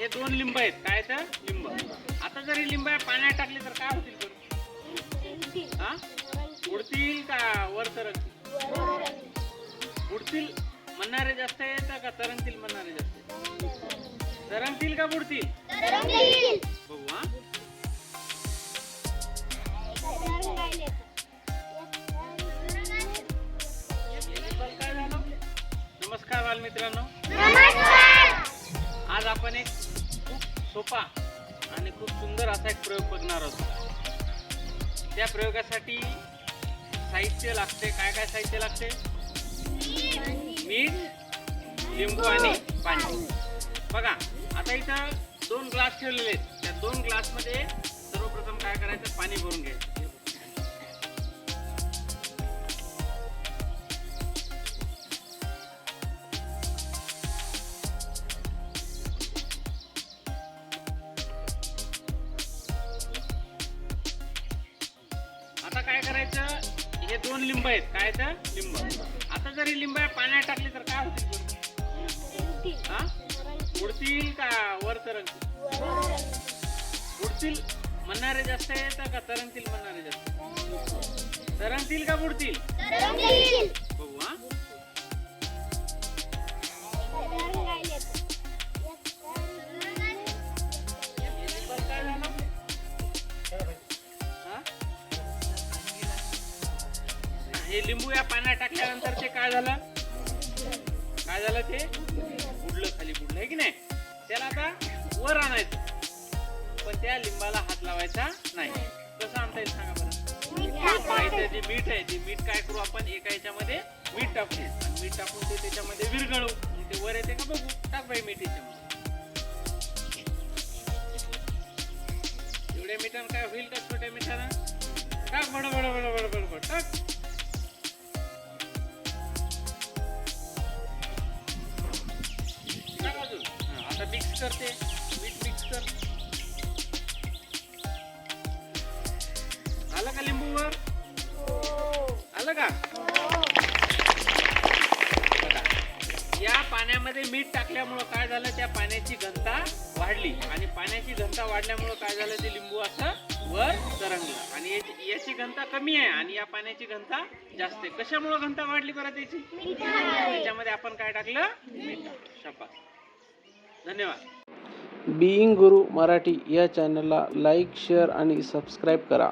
हे दोन लिंब आहेत. काय तर? लिंब. आता जर हे लिंब आहे पाण्यात टाकले तर काय होतील बरं हा? उडतील का वर तरंगतील बुडतील म्हणणारे जास्त आहेत का तरंगतील म्हणणारे जास्त? तरंगतील का बुडतील? बघू हा. नमस्कार बालमित्रांनो. आज आपण एक सोपा आणि खूप सुंदर असा एक प्रयोग बघणार आहोत. त्या प्रयोगासाठी साहित्य लागते. काय काय साहित्य लागते? मीठ लिंबू आणि पाणी. बघा आता इथं दोन ग्लास ठेवलेले आहेत. त्या दोन ग्लासमध्ये सर्वप्रथम काय करायचं? पाणी भरून घ्यायचं. करायचं? हे दोन लिंब आहेत. काय तर? लिंब. आता जर हे लिंब आहे पाण्यात टाकले तर काय होतील? हा? उडतील का वर तरंगतील? उडतील. म्हणणारे जास्त आहेत का? तरंगतील म्हणणारे जास्त? तरंगतील. का बुडतील हे लिंबू या पाण्यात टाकल्यानंतर ते काय झालं? काय झालं ते? बुडलं खाली बुडलं. आहे की नाही? त्याला आता वर आणायचं. पण त्या लिंबाला हात लावायचा नाही. कसं आणता येईल सांगा बरं? जे मीठ आहे ते मीठ काय करू आपण? एका याच्यामध्ये मीठ टाकू आणि मीठ टाकून ते त्याच्यामध्ये विरघळू. ते वर येते का बघू? टाक बाई मीठ याच्यामध्ये. एवढ्या मिठानं काय होईल का छोट्या मिठानं? टाक बड बड बड बड बड बड टाक टाक. करते. मीठ मिक्स कर. आलं का लिंबूवर? आलं का? या पाण्यामध्ये मीठ टाकल्यामुळं काय झालं? त्या पाण्याची घनता वाढली. आणि पाण्याची घनता वाढल्यामुळं काय झालं? ते लिंबू असं वर तरंगलं. आणि याची घनता कमी आहे आणि या पाण्याची घनता जास्त आहे. कशामुळं घनता वाढली बरं त्याची? त्याच्यामध्ये आपण काय टाकलं? मीठ शाबास. धन्यवाद. बिईंग गुरु मराठी या चॅनलला लाईक शेअर आणि सबस्क्राईब करा.